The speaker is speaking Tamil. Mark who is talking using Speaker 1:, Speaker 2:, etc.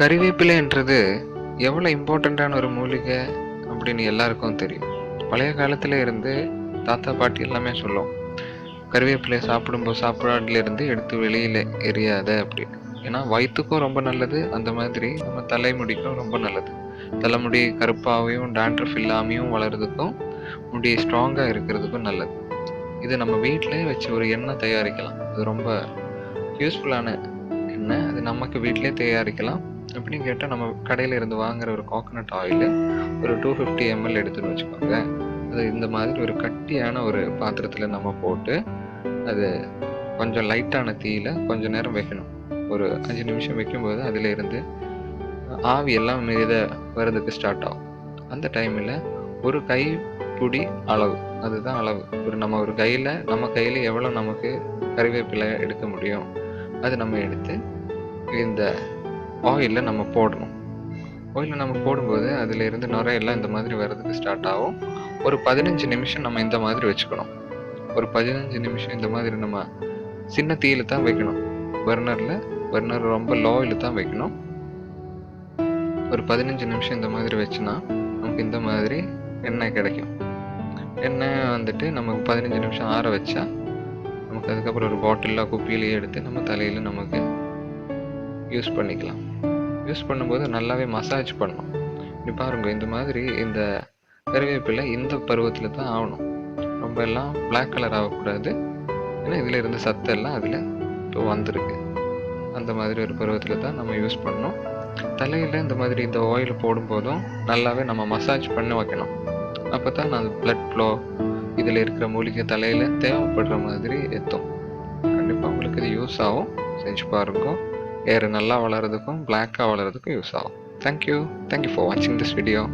Speaker 1: கறிவேப்பிலைன்றது எவ்வளோ இம்பார்ட்டண்ட்டான ஒரு மூலிகை அப்படின்னு எல்லாருக்கும் தெரியும். பழைய காலத்தில் இருந்து தாத்தா பாட்டி எல்லாமே சொல்லும். கறிவேப்பிலையை சாப்பிடும்போது சாப்பாடுலேருந்து எடுத்து வெளியில் எரியாத அப்படின்னு. ஏன்னா வயிற்றுக்கும் ரொம்ப நல்லது அந்த மாதிரி நம்ம தலைமுடிக்கும் ரொம்ப நல்லது. தலைமுடி கருப்பாகவும் டேண்ட்ரஃப் இல்லாமையும் வளர்றதுக்கும் முடி ஸ்ட்ராங்காக இருக்கிறதுக்கும் நல்லது. இது நம்ம வீட்டிலே வச்சு ஒரு எண்ணெய் தயாரிக்கலாம். அது ரொம்ப யூஸ்ஃபுல்லான எண்ணெய். அது நமக்கு வீட்டிலேயே தயாரிக்கலாம். அப்படின்னு கேட்டால் நம்ம கடையில் இருந்து வாங்குற ஒரு கோகனட் ஆயில் ஒரு டூ ஃபிஃப்டி எம்எல் எடுத்துன்னு வச்சுக்கோங்க. அது இந்த மாதிரி ஒரு கட்டியான ஒரு பாத்திரத்தில் நம்ம போட்டு அது கொஞ்சம் லைட்டான தீயில் கொஞ்ச நேரம் வைக்கணும். ஒரு அஞ்சு நிமிஷம் வைக்கும்போது அதில் இருந்து ஆவி எல்லாம் மீத வர்றதுக்கு ஸ்டார்ட் ஆகும். அந்த டைமில் ஒரு கை புடி அளவு அதுதான் அளவு. ஒரு நம்ம ஒரு கையில் நம்ம கையில் எவ்வளோ நமக்கு கறிவேப்பிலை எடுக்க முடியும் அது நம்ம எடுத்து இந்த ஆயிலில் நம்ம போடணும். ஆயிலில் நம்ம போடும்போது அதிலிருந்து நுரையெல்லாம் இந்த மாதிரி வர்றதுக்கு ஸ்டார்ட் ஆகும். ஒரு பதினஞ்சு நிமிஷம் நம்ம இந்த மாதிரி வச்சுக்கணும். ஒரு பதினஞ்சு நிமிஷம் இந்த மாதிரி நம்ம சின்ன தீயில தான் வைக்கணும். பர்னரில் பர்னர் ரொம்ப லோயில் தான் வைக்கணும். ஒரு பதினஞ்சு நிமிஷம் இந்த மாதிரி வச்சுனா நமக்கு இந்த மாதிரி எண்ணெய் கிடைக்கும். எண்ணெய் வந்துட்டு நமக்கு பதினஞ்சு நிமிஷம் ஆற வச்சா நமக்கு அதுக்கப்புறம் ஒரு பாட்டிலில் குப்பியிலேயே எடுத்து நம்ம தலையில் நமக்கு யூஸ் பண்ணிக்கலாம். யூஸ் பண்ணும்போது நல்லாவே மசாஜ் பண்ணணும். இப்படி பாருங்க இந்த மாதிரி இந்த கருவேப்பிலை இந்த பருவத்தில் தான் ஆகணும். ரொம்ப எல்லாம் பிளாக் கலர் ஆகக்கூடாது. ஏன்னா இதில் இருந்த சத்தெல்லாம் அதில் இப்போ வந்திருக்கு. அந்த மாதிரி ஒரு பருவத்தில் தான் நம்ம யூஸ் பண்ணணும். தலையில் இந்த மாதிரி இந்த ஆயில் போடும்போதும் நல்லாவே நம்ம மசாஜ் பண்ணி வைக்கணும். அப்போ தான் அந்த பிளட் ஃப்ளோ இதில் இருக்கிற மூலிகை தலையில் தேவைப்படுற மாதிரி எத்தும். கண்டிப்பாக உங்களுக்கு இது யூஸ் ஆகும். செஞ்சு பாருங்கள் ஏர் நல்லா வளர்கிறதுக்கும் பிளாக்காக வளர்கிறதுக்கும் யூஸ் ஆகும். Thank you thank you for வாட்சிங் திஸ் வீடியோ